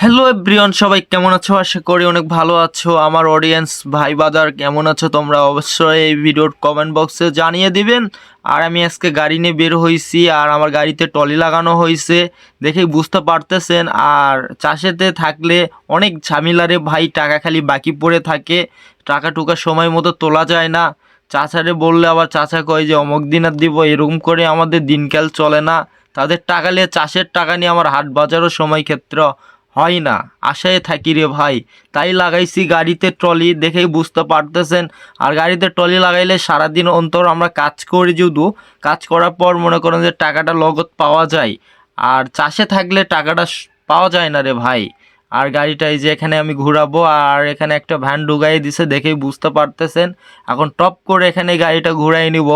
Hello everyone সবাই কেমন আছো? আশা করি অনেক ভালো আছো। আমার অডিয়েন্স ভাই বাদার কেমন আছো তোমরা অবশ্যই এই ভিডিওর কমেন্ট বক্সে জানিয়ে দিবেন। আর আমি আজকে গাড়ি নিয়ে বের হয়েছি আর আমার গাড়িতে টলি লাগানো হয়েছে দেখেই বুঝতে পারতেছেন, আর চাষেতে থাকলে অনেক ঝামেলারে ভাই, টাকা খালি বাকি পড়ে থাকে। টাকা টুকা সময় মতো তোলা যায় না। চাচারে বললে আবার চাচা কয় যে, অমুক দিন আর দিব, এরকম করে আমাদের দিনকাল চলে না। তাদের টাকা নিয়ে, চাষের টাকা নিয়ে আমার হাট বাজারও সময় ক্ষেত্র। হয় না। আশায় থাকি রে ভাই। তাই লাগাইছি গাড়িতে ট্রলি দেখেই বুঝতে পারতেছেন। আর গাড়িতে ট্রলি লাগাইলে সারাদিন অন্তর আমরা কাজ করি যদু কাজ করার পর মনে করেন যে টাকাটা লগত পাওয়া যায়। আর চাষে থাকলে টাকাটা পাওয়া যায় না রে ভাই। আর গাড়িটা এই যে এখানে আমি ঘুরাবো আর এখানে একটা ভ্যান ঢুকাই দিছে দেখেই বুঝতে পারতেছেন। এখন টপ করে এখানে গাড়িটা ঘুরাই নিব।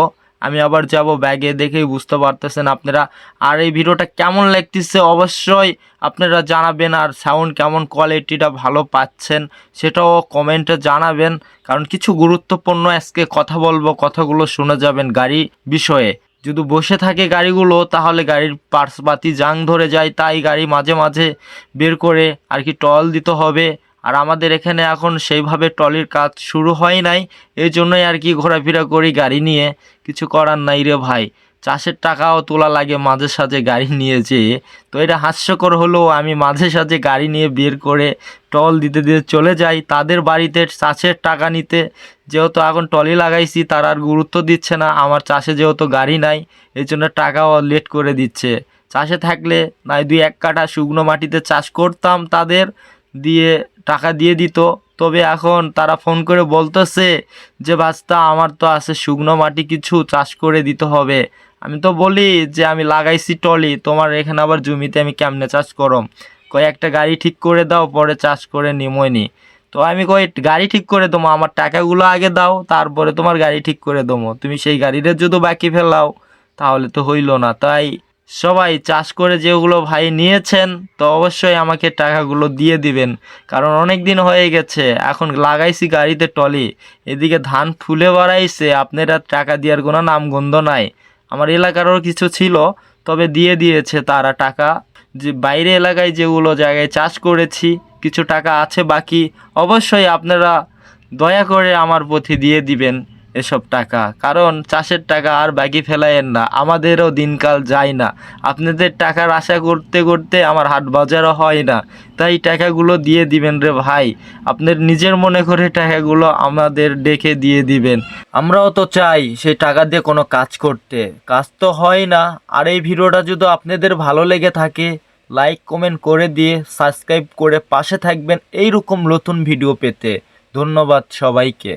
আমি আবার যাব ব্যাগে দেখেই বুঝতে পারতেছেন আপনারা। আর এই ভিডিওটা কেমন লাগতেছে অবশ্যই আপনারা জানাবেন আর সাউন্ড কেমন কোয়ালিটিটা ভালো পাচ্ছেন সেটাও কমেন্টে জানাবেন। কারণ কিছু গুরুত্বপূর্ণ আজকে কথা বলব, কথাগুলো শুনে যাবেন গাড়ি বিষয়ে। যদি বসে থাকে গাড়িগুলো, তাহলে গাড়ির পার্সপাতি জাং ধরে যায়, তাই গাড়ি মাঝে মাঝে বের করে আর কি টল দিতে হবে। আর আমাদের এখানে এখন সেইভাবে টলির কাজ শুরু হয় নাই। এই জন্যই আর কি ঘোরাফেরা করি গাড়ি নিয়ে। কিছু করার নাই রে ভাই। চাষের টাকাও তোলা লাগে মাঝে সাঝে গাড়ি নিয়ে যেয়ে। তো এটা হাস্যকর হলেও আমি মাঝে সাঝে গাড়ি নিয়ে বের করে টল দিতে দিতে চলে যাই। তাদের বাড়িতে চাষের টাকা নিতে যেহেতু এখন টলি লাগাইছি, তারা আর গুরুত্ব দিচ্ছে না। আমার চাষে যেহেতু গাড়ি নাই, এই জন্য টাকাও লেট করে দিচ্ছে। চাষে থাকলে নাই দুই এক কাঠা শুকনো মাটিতে চাষ করতাম তাদের। দিয়ে টাকা দিয়ে দিত। তবে এখন তারা ফোন করে বলতেছে যে বাস্তা আমার তো আছে শুকনো মাটি, কিছু চাষ করে দিতে হবে। আমি তো বলি যে, আমি লাগাইছি টলি তোমার এখানে আবার জমিতে আমি কেমনে চাষ করম? কয়, একটা গাড়ি ঠিক করে দাও, পরে চাষ করে নিমইনি তো আমি কই গাড়ি ঠিক করে দেবো, আমার টাকাগুলো আগে দাও, তারপরে তোমার গাড়ি ঠিক করে দেবো। তুমি সেই গাড়িটা যদি বাকি ফেলাও, তাহলে তো হইল না। তাই সবাই চাষ করে যেগুলো ভাই নিয়েছেন, তো অবশ্যই আমাকে টাকাগুলো দিয়ে দিবেন। কারণ অনেক দিন হয়ে গেছে, এখন লাগাইছি গাড়িতে টলি এদিকে ধান ফুলে বাড়াইছে, আপনারা টাকা দেওয়ার কোনো নামগন্ধ নাই। আমার এলাকারও কিছু ছিল, তবে দিয়ে দিয়েছে তারা টাকা। যে বাইরে এলাকায় যেগুলো জায়গায় চাষ করেছি, কিছু টাকা আছে বাকি, অবশ্যই আপনারা দয়া করে আমার প্রতি দিয়ে দিবেন। এসব টাকা। কারণ চাষের টাকা আর বাকি ফেলায়েন না, আমাদেরও দিনকাল যায় না। আপনাদের টাকার আশা করতে করতে আমার হাট বাজারও হয় না। তাই টাকাগুলো দিয়ে দিবেন রে ভাই। আপনার নিজের মনে করে টাকাগুলো আমাদের ডেকে দিয়ে দিবেন। আমরাও তো চাই সেই টাকা দিয়ে কোনো কাজ করতে। কাজ তো হয় না। আর এই ভিডিওটা যদি আপনাদের ভালো লেগে থাকে, লাইক, কমেন্ট করে দিয়ে সাবস্ক্রাইব করে পাশে থাকবেন এই রকম নতুন ভিডিও পেতে। ধন্যবাদ সবাইকে।